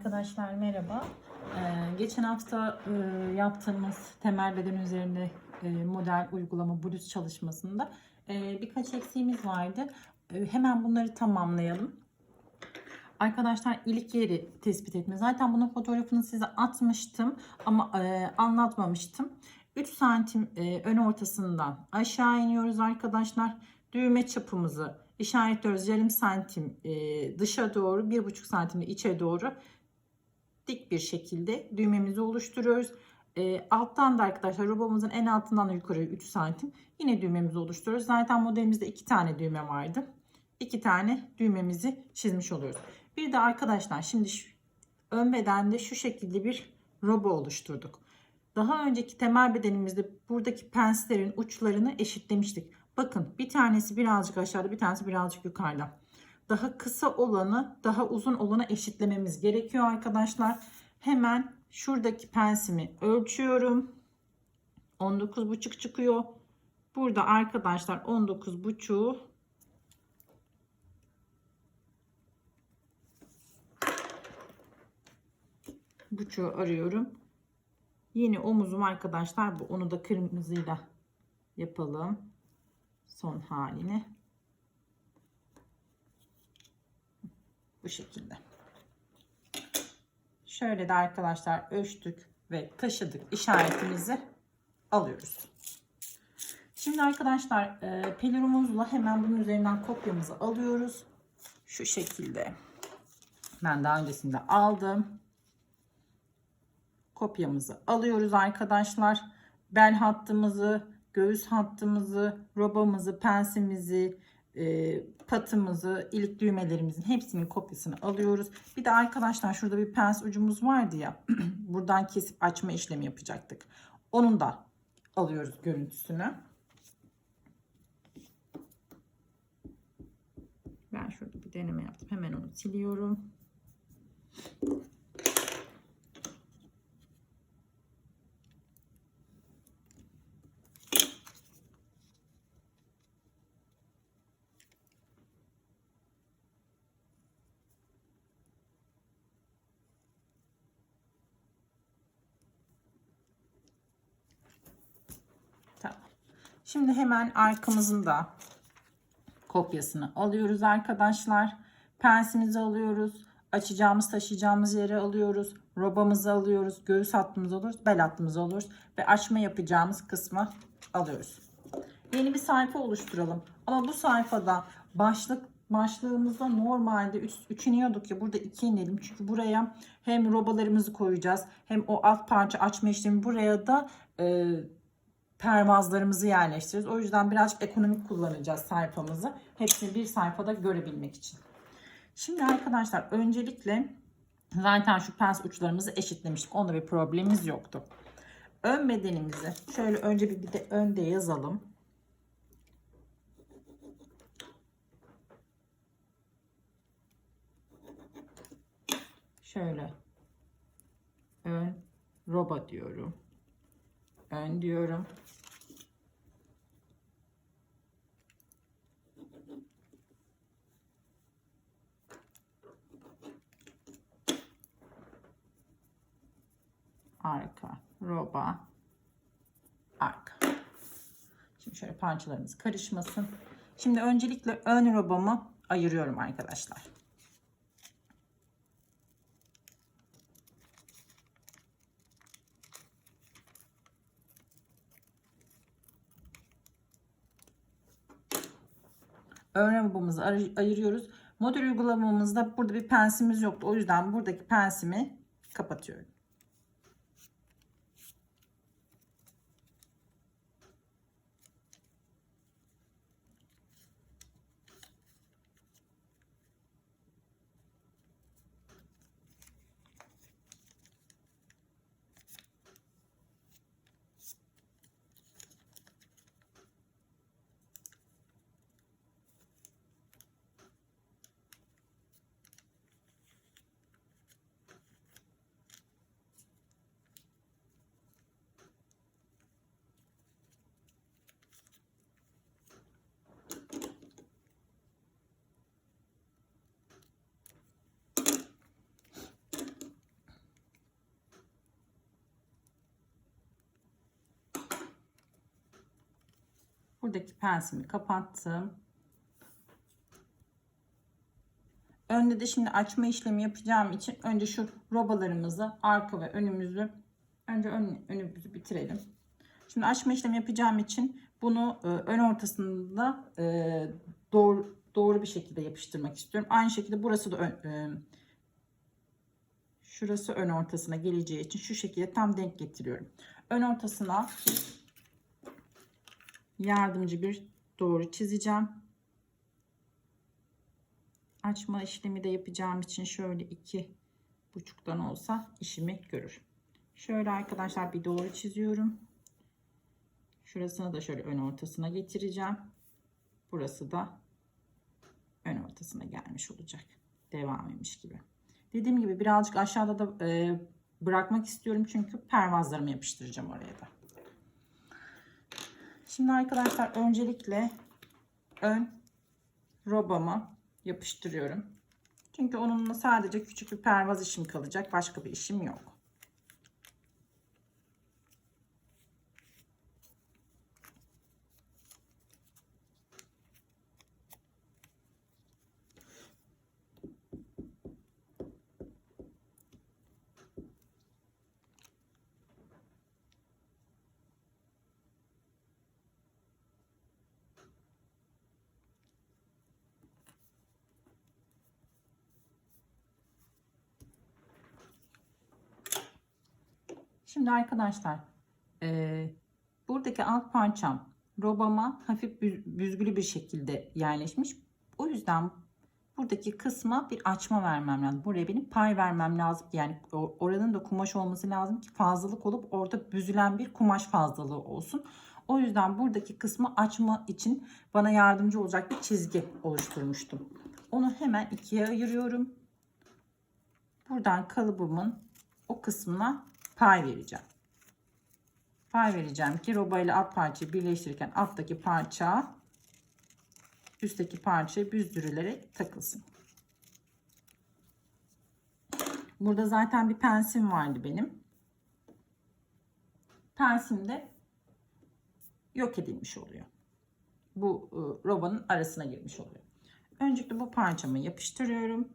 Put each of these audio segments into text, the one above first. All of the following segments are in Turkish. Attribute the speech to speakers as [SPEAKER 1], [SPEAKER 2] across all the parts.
[SPEAKER 1] Arkadaşlar merhaba. Ee, geçen hafta e, yaptığımız temel beden üzerinde e, model uygulama bluz çalışmasında e, birkaç eksiğimiz vardı. E, hemen bunları tamamlayalım. Arkadaşlar ilik yeri tespit etme. Zaten bunun fotoğrafını size atmıştım ama e, anlatmamıştım. 3 santim e, ön ortasından aşağı iniyoruz arkadaşlar. Düğme çapımızı işaretliyoruz. Yarım santim e, dışa doğru, 1,5 santim de içe doğru dik bir şekilde düğmemizi oluşturuyoruz. E, alttan da arkadaşlar robamızın en altından da yukarı 3 santim yine düğmemizi oluşturuyoruz. Zaten modelimizde 2 tane düğme vardı. 2 tane düğmemizi çizmiş oluyoruz. Bir de arkadaşlar şimdi şu, ön bedende şu şekilde bir robo oluşturduk. Daha önceki temel bedenimizde buradaki penslerin uçlarını eşitlemiştik. Bakın bir tanesi birazcık aşağıda bir tanesi birazcık yukarıda. Daha kısa olanı daha uzun olanı eşitlememiz gerekiyor arkadaşlar. Hemen şuradaki pensimi ölçüyorum. 19,5 çıkıyor. Burada arkadaşlar 19,5'u buçuğu arıyorum. Yeni omuzum arkadaşlar bu. Onu da kırmızıyla yapalım. Son halini. Bu şekilde. Şöyle de arkadaşlar ölçtük ve taşıdık işaretimizi alıyoruz. Şimdi arkadaşlar e, pelurumuzla hemen bunun üzerinden kopyamızı alıyoruz. Şu şekilde. Ben daha öncesinde aldım. Kopyamızı alıyoruz arkadaşlar. Bel hattımızı, göğüs hattımızı, robamızı, pensimizi, e, patımızı, ilik düğmelerimizin hepsinin kopyasını alıyoruz. Bir de arkadaşlar şurada bir pens ucumuz vardı ya. buradan kesip açma işlemi yapacaktık. Onun da alıyoruz görüntüsünü. Ben şurada bir deneme yaptım. Hemen onu siliyorum. Şimdi hemen arkamızın da kopyasını alıyoruz arkadaşlar. Pensimizi alıyoruz. Açacağımız taşıyacağımız yere alıyoruz. Robamızı alıyoruz. Göğüs hattımızı alıyoruz. Bel hattımızı alıyoruz. Ve açma yapacağımız kısmı alıyoruz. Yeni bir sayfa oluşturalım. Ama bu sayfada başlık başlığımızda normalde 3, 3 iniyorduk ya burada 2 inelim. Çünkü buraya hem robalarımızı koyacağız hem o alt parça açma işlemi buraya da e, pervazlarımızı yerleştiririz. O yüzden birazcık ekonomik kullanacağız sayfamızı. Hepsini bir sayfada görebilmek için. Şimdi arkadaşlar öncelikle zaten şu pens uçlarımızı eşitlemiştik. Onda bir problemimiz yoktu. Ön bedenimizi şöyle önce bir, bir de önde yazalım. Şöyle ön roba diyorum. Ön diyorum. Arka, roba, arka. Şimdi şöyle parçalarımız karışmasın. Şimdi öncelikle ön robamı ayırıyorum arkadaşlar. Ön robamızı ayırıyoruz. Modül uygulamamızda burada bir pensimiz yoktu. O yüzden buradaki pensimi kapatıyorum. Buradaki pensimi kapattım. Önde de şimdi açma işlemi yapacağım için önce şu robalarımızı arka ve önümüzü önce ön, önümüzü bitirelim. Şimdi açma işlemi yapacağım için bunu e, ön ortasında e, doğru doğru bir şekilde yapıştırmak istiyorum. Aynı şekilde burası da ön, e, şurası ön ortasına geleceği için şu şekilde tam denk getiriyorum. Ön ortasına yardımcı bir doğru çizeceğim. Açma işlemi de yapacağım için şöyle iki buçuktan olsa işimi görür. Şöyle arkadaşlar bir doğru çiziyorum. Şurasını da şöyle ön ortasına getireceğim. Burası da ön ortasına gelmiş olacak. Devam etmiş gibi. Dediğim gibi birazcık aşağıda da e, bırakmak istiyorum çünkü pervazlarımı yapıştıracağım oraya da. Şimdi arkadaşlar öncelikle ön robamı yapıştırıyorum. Çünkü onunla sadece küçük bir pervaz işim kalacak. Başka bir işim yok. Şimdi arkadaşlar e, buradaki alt parçam robama hafif büzgülü bir şekilde yerleşmiş. O yüzden buradaki kısma bir açma vermem lazım. Buraya benim pay vermem lazım. Yani oranın da kumaş olması lazım ki fazlalık olup orada büzülen bir kumaş fazlalığı olsun. O yüzden buradaki kısmı açma için bana yardımcı olacak bir çizgi oluşturmuştum. Onu hemen ikiye ayırıyorum. Buradan kalıbımın o kısmına pay vereceğim. Pay vereceğim ki roba ile alt parçayı birleştirirken alttaki parça üstteki parçaya büzdürülerek takılsın. Burada zaten bir pensim vardı benim. Pensim de yok edilmiş oluyor. Bu ıı, robanın arasına girmiş oluyor. Öncelikle bu parçamı yapıştırıyorum.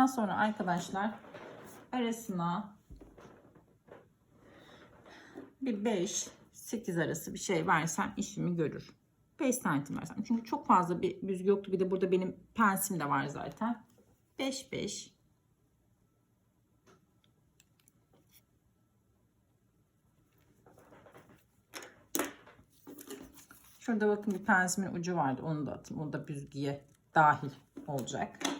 [SPEAKER 1] Daha sonra arkadaşlar arasına bir 5 8 arası bir şey versem işimi görür. 5 santim versem. Çünkü çok fazla bir büzgü yoktu. Bir de burada benim pensim de var zaten. 5 5 Şurada bakın bir pensimin ucu vardı. Onu da atayım. O da büzgüye dahil olacak.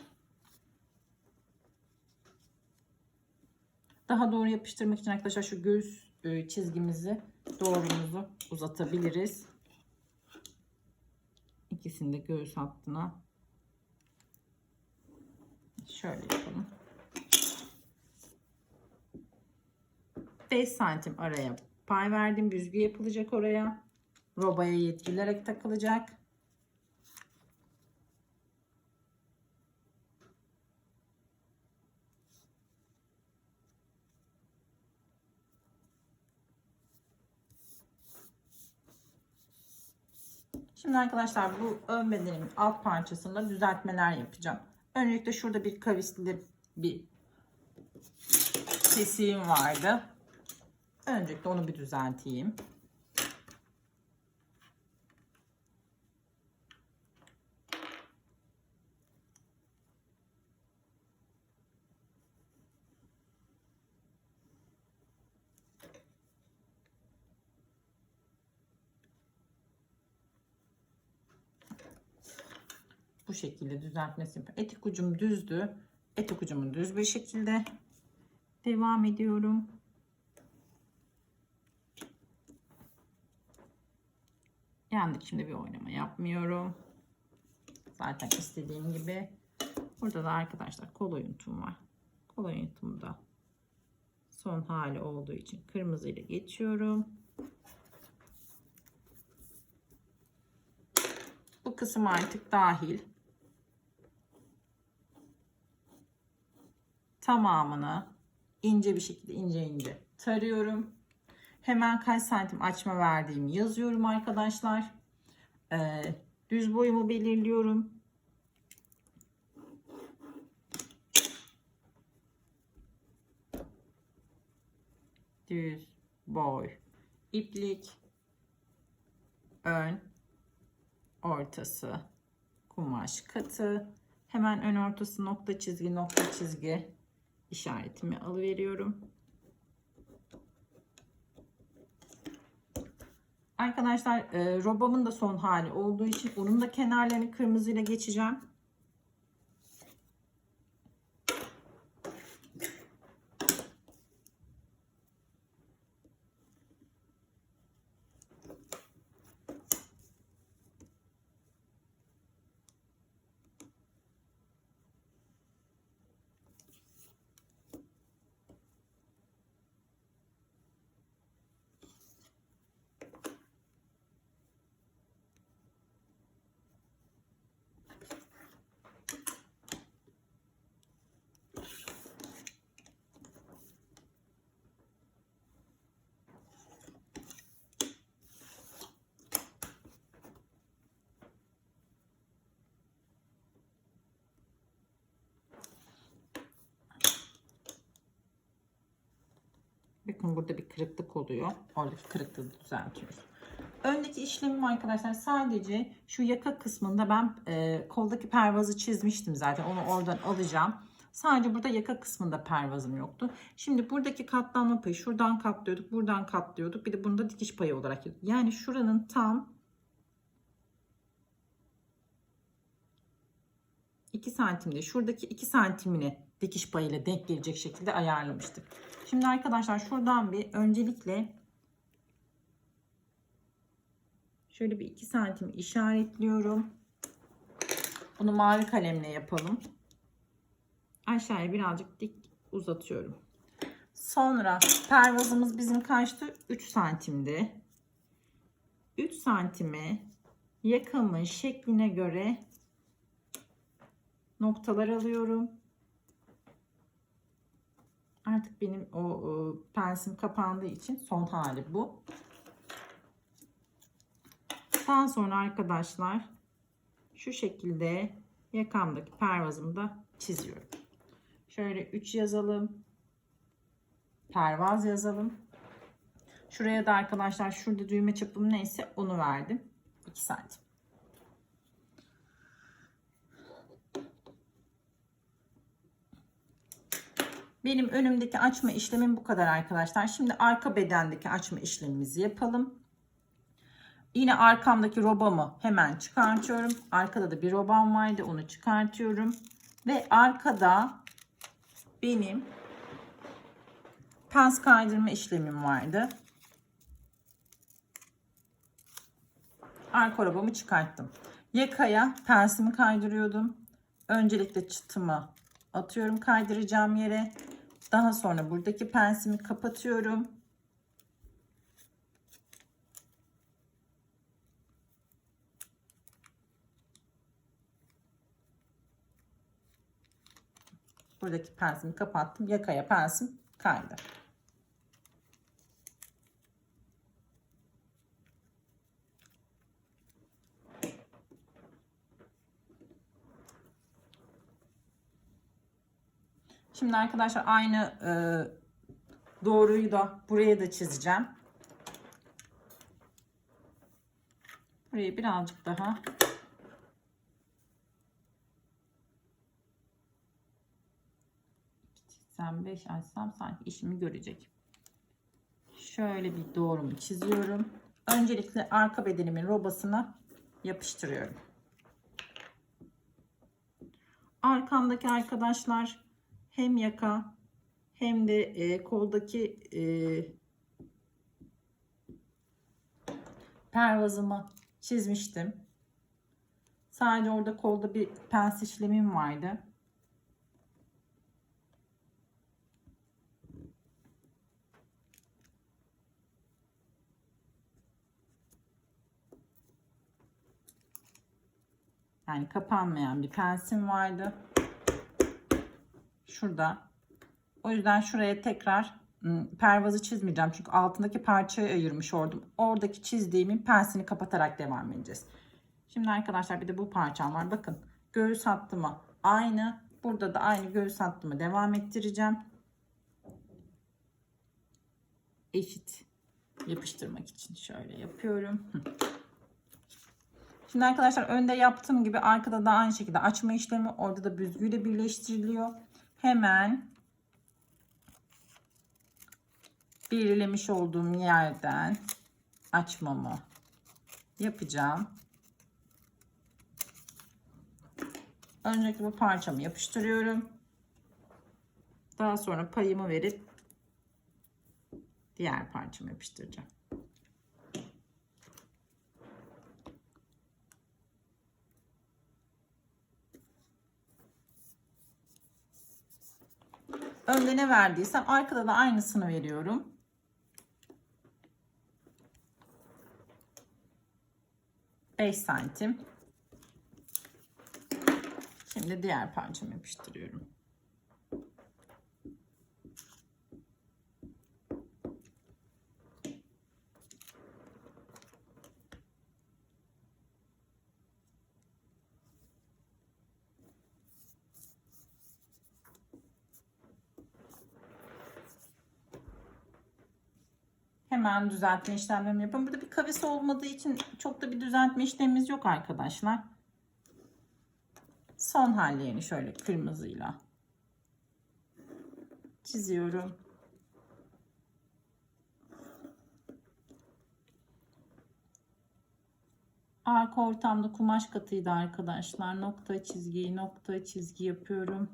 [SPEAKER 1] Daha doğru yapıştırmak için arkadaşlar şu göğüs e, çizgimizi doğrumuzu uzatabiliriz. İkisini de göğüs hattına şöyle yapalım. 5 santim araya pay verdim. Büzgü yapılacak oraya. Robaya yetkilerek takılacak. Şimdi arkadaşlar bu ön bedenimin alt parçasında düzeltmeler yapacağım. Öncelikle şurada bir kavisli bir kesiğim vardı. Öncelikle onu bir düzelteyim. Şekilde düzeltmesi yapıyorum. Etik ucum düzdü. Etik ucumu düz bir şekilde devam ediyorum. Yandık şimdi bir oynama yapmıyorum. Zaten istediğim gibi. Burada da arkadaşlar kol oyuntum var. Kol oyuntum da son hali olduğu için kırmızı ile geçiyorum. kısım artık dahil. Tamamını ince bir şekilde ince ince tarıyorum. Hemen kaç santim açma verdiğimi yazıyorum arkadaşlar. Ee, düz boyumu belirliyorum. Düz boy iplik ön ortası kumaş katı hemen ön ortası nokta çizgi nokta çizgi işaretimi alıveriyorum. Arkadaşlar e, robamın da son hali olduğu için onun da kenarlarını kırmızıyla geçeceğim. Bakın burada bir kırıklık oluyor. Oradaki kırıklığı düzeltiyoruz. Öndeki işlemim arkadaşlar sadece şu yaka kısmında ben e, koldaki pervazı çizmiştim zaten. Onu oradan alacağım. Sadece burada yaka kısmında pervazım yoktu. Şimdi buradaki katlanma payı şuradan katlıyorduk, buradan katlıyorduk. Bir de bunu da dikiş payı olarak Yani şuranın tam 2 santimde şuradaki 2 santimini dikiş payıyla denk gelecek şekilde ayarlamıştık. Şimdi arkadaşlar şuradan bir öncelikle şöyle bir 2 santim işaretliyorum. Bunu mavi kalemle yapalım. Aşağıya birazcık dik uzatıyorum. Sonra pervazımız bizim kaçtı? 3 santimdi. 3 santime yakamın şekline göre noktalar alıyorum. Artık benim o, o pensim kapandığı için son hali bu. Daha sonra arkadaşlar şu şekilde yakamdaki pervazımı da çiziyorum. Şöyle 3 yazalım. Pervaz yazalım. Şuraya da arkadaşlar şurada düğme çapım neyse onu verdim. 2 santim. Benim önümdeki açma işlemim bu kadar arkadaşlar. Şimdi arka bedendeki açma işlemimizi yapalım. Yine arkamdaki robamı hemen çıkartıyorum. Arkada da bir robam vardı. Onu çıkartıyorum. Ve arkada benim pens kaydırma işlemim vardı. Arka robamı çıkarttım. Yakaya pensimi kaydırıyordum. Öncelikle çıtımı atıyorum kaydıracağım yere. Daha sonra buradaki pensimi kapatıyorum. Buradaki pensimi kapattım. Yakaya pensim kaydı. Şimdi arkadaşlar aynı e, doğruyu da buraya da çizeceğim. Burayı birazcık daha 5 açsam sanki işimi görecek. Şöyle bir doğrumu çiziyorum. Öncelikle arka bedenimin robasına yapıştırıyorum. Arkamdaki arkadaşlar hem yaka hem de e, koldaki e, pervazımı çizmiştim. Sadece orada kolda bir pens işlemim vardı. Yani kapanmayan bir pensim vardı. Şurada. O yüzden şuraya tekrar ım, pervazı çizmeyeceğim. Çünkü altındaki parçayı ayırmış oldum. Oradaki çizdiğimin pensini kapatarak devam edeceğiz. Şimdi arkadaşlar bir de bu parçam var. Bakın göğüs hattımı aynı. Burada da aynı göğüs hattımı devam ettireceğim. Eşit yapıştırmak için şöyle yapıyorum. Şimdi arkadaşlar önde yaptığım gibi arkada da aynı şekilde açma işlemi orada da büzgüyle birleştiriliyor. Hemen belirlemiş olduğum yerden açmamı yapacağım. Önceki bu parçamı yapıştırıyorum. Daha sonra payımı verip diğer parçamı yapıştıracağım. Önde ne verdiysem arkada da aynısını veriyorum. Beş santim. Şimdi diğer parçamı yapıştırıyorum. Hemen düzeltme işlemlerimi yapıyorum. Burada bir kavis olmadığı için çok da bir düzeltme işlemimiz yok arkadaşlar. Son hallerini şöyle kırmızıyla çiziyorum. Arka ortamda kumaş katıydı arkadaşlar. Nokta çizgi, nokta çizgi yapıyorum.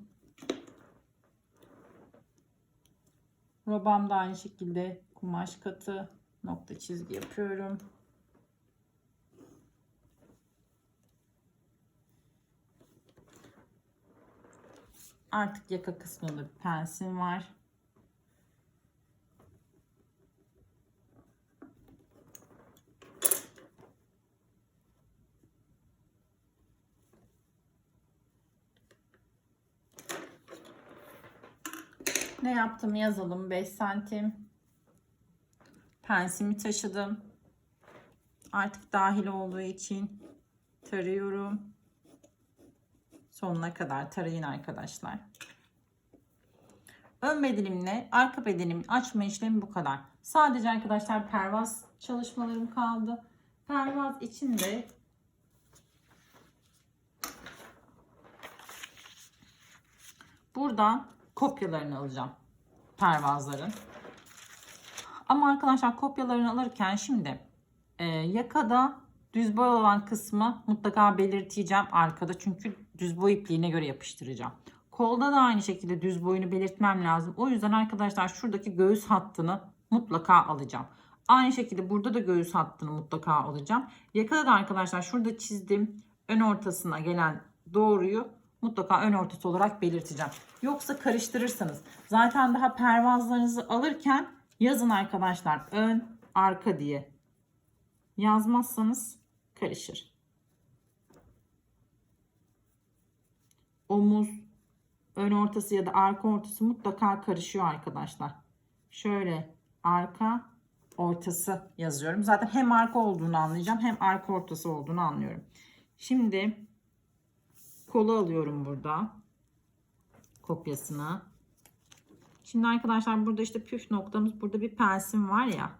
[SPEAKER 1] Robam da aynı şekilde kumaş katı nokta çizgi yapıyorum. Artık yaka kısmında bir pensim var. Ne yaptım yazalım 5 santim. Pensimi taşıdım. Artık dahil olduğu için tarıyorum. Sonuna kadar tarayın arkadaşlar. Ön bedenimle arka bedenimin açma işlemi bu kadar. Sadece arkadaşlar pervaz çalışmalarım kaldı. Pervaz için de buradan kopyalarını alacağım. Pervazların. Ama arkadaşlar kopyalarını alırken şimdi e, yakada düz boy olan kısmı mutlaka belirteceğim arkada. Çünkü düz boy ipliğine göre yapıştıracağım. Kolda da aynı şekilde düz boyunu belirtmem lazım. O yüzden arkadaşlar şuradaki göğüs hattını mutlaka alacağım. Aynı şekilde burada da göğüs hattını mutlaka alacağım. Yakada da arkadaşlar şurada çizdim ön ortasına gelen doğruyu mutlaka ön ortası olarak belirteceğim. Yoksa karıştırırsanız zaten daha pervazlarınızı alırken yazın arkadaşlar ön arka diye yazmazsanız karışır. Omuz ön ortası ya da arka ortası mutlaka karışıyor arkadaşlar. Şöyle arka ortası yazıyorum. Zaten hem arka olduğunu anlayacağım hem arka ortası olduğunu anlıyorum. Şimdi kolu alıyorum burada. Kopyasını. Şimdi arkadaşlar burada işte püf noktamız burada bir pensim var ya.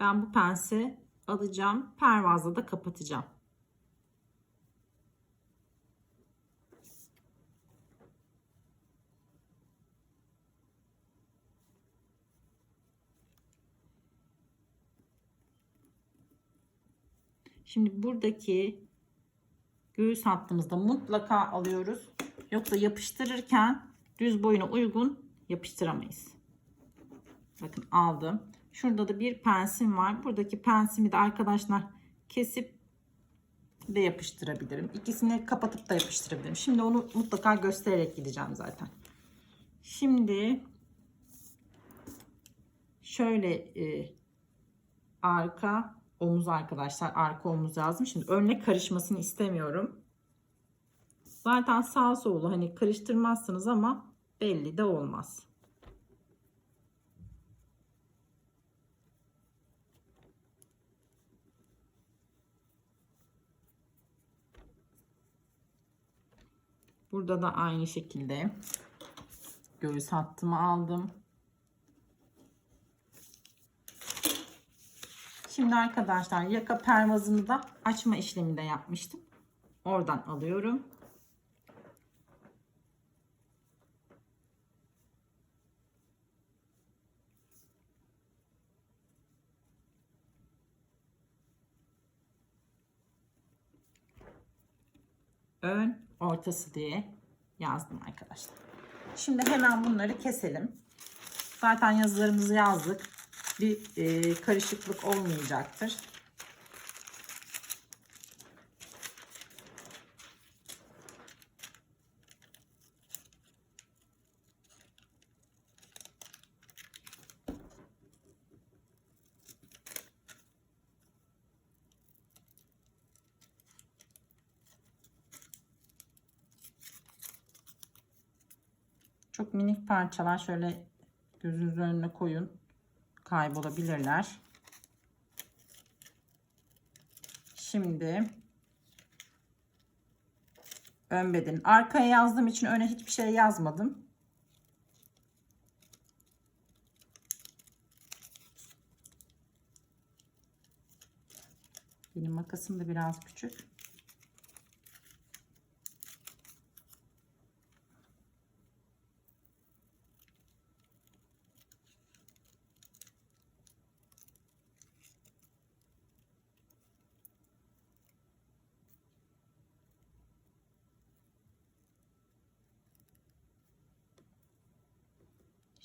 [SPEAKER 1] Ben bu pensi alacağım. Pervazla da kapatacağım. Şimdi buradaki göğüs hattımızda mutlaka alıyoruz. Yoksa yapıştırırken düz boyuna uygun yapıştıramayız. Bakın aldım. Şurada da bir pensim var. Buradaki pensimi de arkadaşlar kesip de yapıştırabilirim. İkisini kapatıp da yapıştırabilirim. Şimdi onu mutlaka göstererek gideceğim zaten. Şimdi şöyle e, arka omuz arkadaşlar arka omuz lazım. Şimdi önle karışmasını istemiyorum. Zaten sağ solu hani karıştırmazsınız ama belli de olmaz. Burada da aynı şekilde göğüs hattımı aldım. Şimdi arkadaşlar yaka pervazını da açma işlemi de yapmıştım. Oradan alıyorum. Ön ortası diye yazdım arkadaşlar. Şimdi hemen bunları keselim. Zaten yazılarımızı yazdık. Bir e, karışıklık olmayacaktır. Çok minik parçalar şöyle gözünüzün önüne koyun. Kaybolabilirler. Şimdi ön beden. Arkaya yazdığım için öne hiçbir şey yazmadım. Benim makasım da biraz küçük.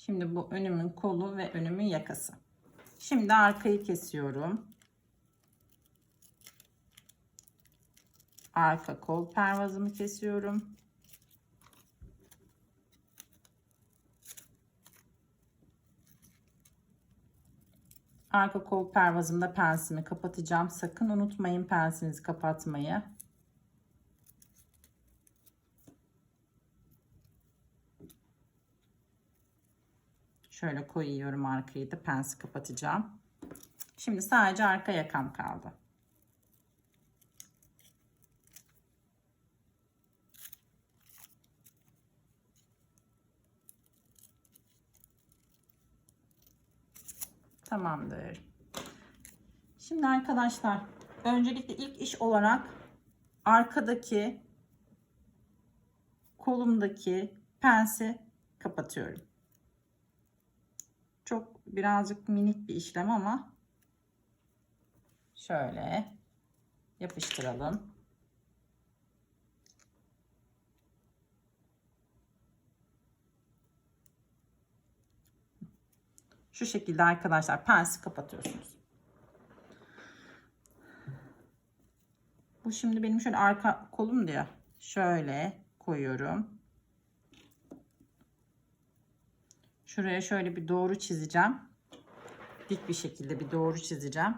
[SPEAKER 1] Şimdi bu önümün kolu ve önümün yakası. Şimdi arkayı kesiyorum. Arka kol pervazımı kesiyorum. Arka kol pervazımda pensimi kapatacağım. Sakın unutmayın pensinizi kapatmayı. Şöyle koyuyorum arkayı da pensi kapatacağım. Şimdi sadece arka yakam kaldı. Tamamdır. Şimdi arkadaşlar öncelikle ilk iş olarak arkadaki kolumdaki pensi kapatıyorum. Birazcık minik bir işlem ama şöyle yapıştıralım. Şu şekilde arkadaşlar pensi kapatıyorsunuz. Bu şimdi benim şöyle arka kolum diye şöyle koyuyorum. Şuraya şöyle bir doğru çizeceğim. Dik bir şekilde bir doğru çizeceğim.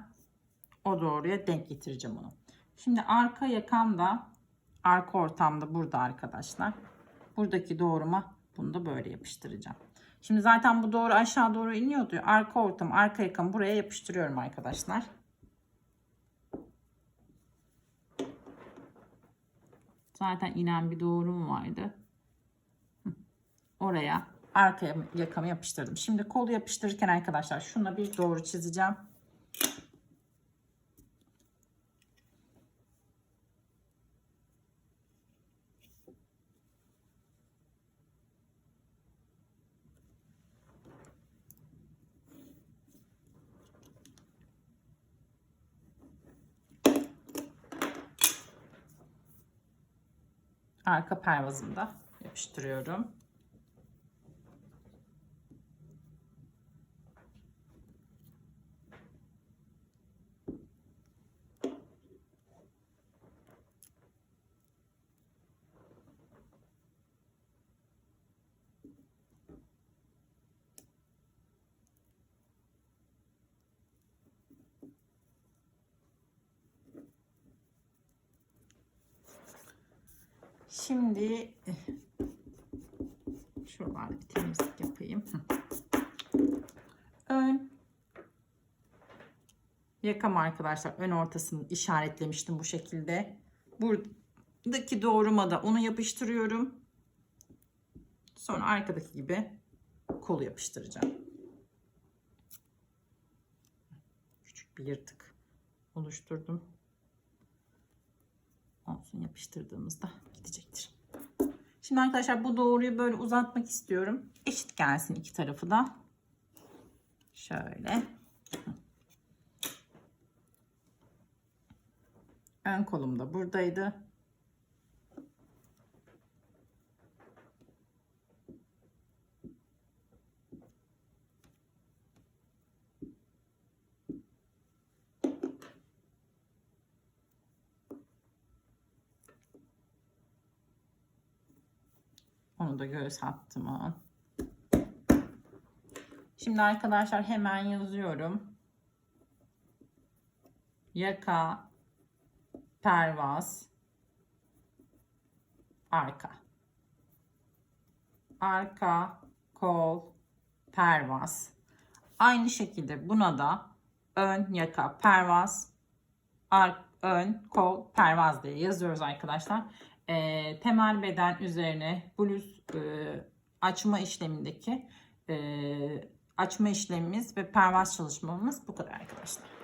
[SPEAKER 1] O doğruya denk getireceğim onu. Şimdi arka yakamda arka ortamda burada arkadaşlar. Buradaki doğruma bunu da böyle yapıştıracağım. Şimdi zaten bu doğru aşağı doğru iniyordu. Arka ortam, arka yakam buraya yapıştırıyorum arkadaşlar. Zaten inen bir doğrum vardı. Oraya arkaya yakamı yapıştırdım. Şimdi kolu yapıştırırken arkadaşlar şuna bir doğru çizeceğim. arka pervazımda yapıştırıyorum. Şimdi eh, şuralarda bir temizlik yapayım. Ön yakam arkadaşlar ön ortasını işaretlemiştim bu şekilde. Buradaki doğruma da onu yapıştırıyorum. Sonra arkadaki gibi kolu yapıştıracağım. Küçük bir yırtık oluşturdum. Olsun yapıştırdığımızda gidecektir. Şimdi arkadaşlar bu doğruyu böyle uzatmak istiyorum. Eşit gelsin iki tarafı da. Şöyle. Ön kolum da buradaydı. Onu da göğüs hattımı. Şimdi arkadaşlar hemen yazıyorum. Yaka, pervaz, arka. Arka, kol, pervaz. Aynı şekilde buna da ön, yaka, pervaz, ar, ön, kol, pervaz diye yazıyoruz arkadaşlar. Ee, temel beden üzerine bluz e, açma işlemindeki e, açma işlemimiz ve pervaz çalışmamız bu kadar arkadaşlar.